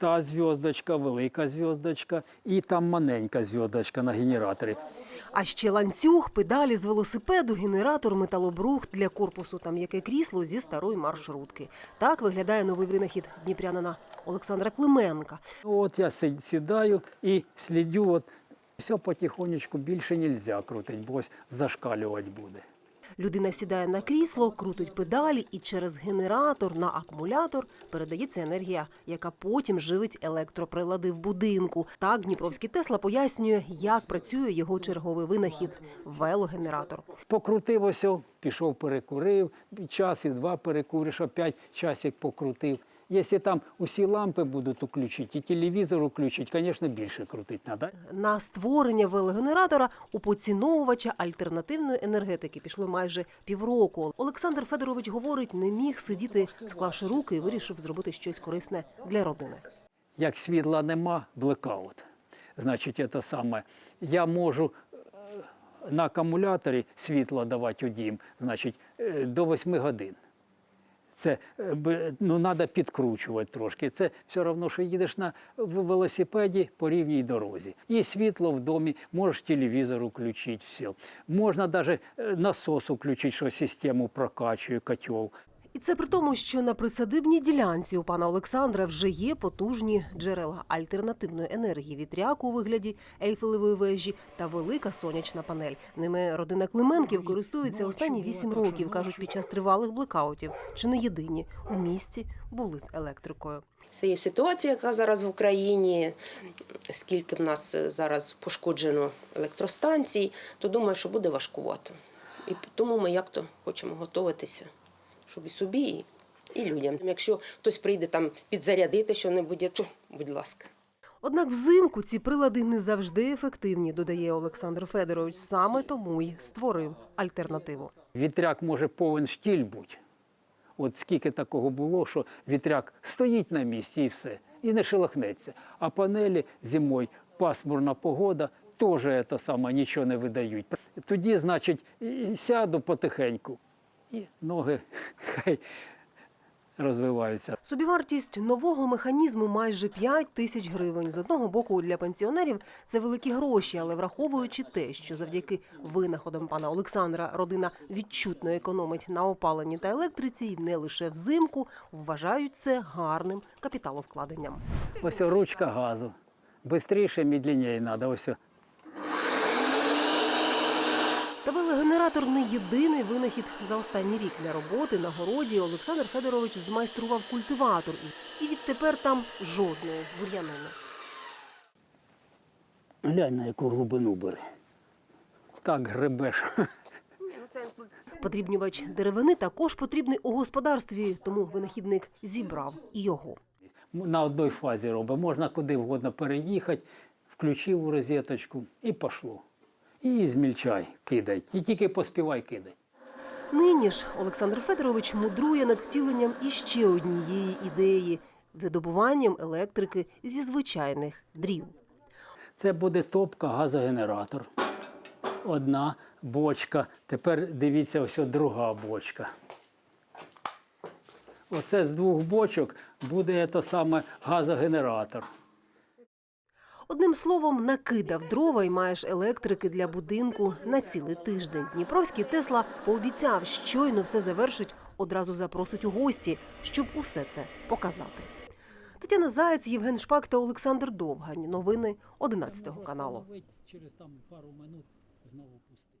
та зв'язочка, велика зв'язочка і там маленька зв'язочка на генераторі. А ще ланцюг, педалі з велосипеду, генератор, металобрухт для корпусу та м'яке крісло зі старої маршрутки. Так виглядає новий винахід дніпрянина Олександра Клименка. От я сідаю і слідю, от все потихонечку більше не можна крутити, бо ось зашкалювати буде. Людина сідає на крісло, крутить педалі, і через генератор на акумулятор передається енергія, яка потім живить електроприлади в будинку. Так Дніпровський Тесла пояснює, як працює його черговий винахід велогенератор. Покрутив ось, пішов, перекурив, час і два перекуриш, опять часик покрутив. Якщо там усі лампи будуть включити, і телевізор включити, звісно, більше крутити треба. На створення велогенератора у поціновувача альтернативної енергетики пішло майже півроку. Олександр Федорович говорить, не міг сидіти, склавши руки, і вирішив зробити щось корисне для родини. Як світла нема, блекаут. Значить, це саме. Я можу е, на акумуляторі світло давати у дім, значить, е, до 8 годин. Це е, ну, треба підкручувати трошки. Це все одно, що їдеш на велосипеді по рівній дорозі. Є світло в домі, можеш телевізор включити, все. Можна навіть насос включити, що систему прокачує, котел. Це при тому, що на присадибній ділянці у пана Олександра вже є потужні джерела альтернативної енергії вітряку у вигляді ейфелевої вежі та велика сонячна панель. Ними родина Клименків користується останні вісім років, кажуть, під час тривалих блекаутів. Чи не єдині у місті були з електрикою. Це є ситуація, яка зараз в Україні, скільки в нас е, зараз пошкоджено електростанцій, то думаю, що буде важкувато. І тому ми як то хочемо готуватися, щоб і собі, і, і людям. Якщо хтось прийде там підзарядити що-небудь, то будь ласка. Однак взимку ці прилади не завжди ефективні, додає Олександр Федорович. Саме тому й створив альтернативу. Вітряк може повен штіль бути. От скільки такого було, що вітряк стоїть на місці і все, і не шелохнеться. А панелі зимою пасмурна погода, теж це саме нічого не видають. Тоді, значить, сяду потихеньку, і ноги хай розвиваються. Собівартість нового механізму майже 5 тисяч гривень. З одного боку, для пенсіонерів це великі гроші, але враховуючи те, що завдяки винаходам пана Олександра родина відчутно економить на опаленні та електриці, і не лише взимку, вважають це гарним капіталовкладенням. Ось ручка газу. Бистріше, медленніше треба. Ось Та велогенератор не єдиний винахід за останній рік для роботи на городі. Олександр Федорович змайстрував культиватор і, відтепер там жодної бур'янини. глянь на яку глибину бери. Так гребеш. Подрібнювач деревини також потрібний у господарстві, тому винахідник зібрав і його. на одній фазі робить. Можна куди вгодно переїхати, включив у розеточку і пішло. І змільчай, кидай. І тільки поспівай кидай. Нині ж Олександр Федорович мудрує над втіленням іще однієї ідеї видобуванням електрики зі звичайних дрів. Це буде топка газогенератор. Одна бочка. Тепер дивіться, ось друга бочка. Оце з двох бочок буде це саме газогенератор. Одним словом, накидав дрова і маєш електрики для будинку на цілий тиждень. Дніпровський Тесла пообіцяв, щойно все завершить, одразу запросить у гості, щоб усе це показати. Тетяна Заєць, Євген Шпак та Олександр Довгань. Новини 11 каналу. Через там пару минут знову пустити.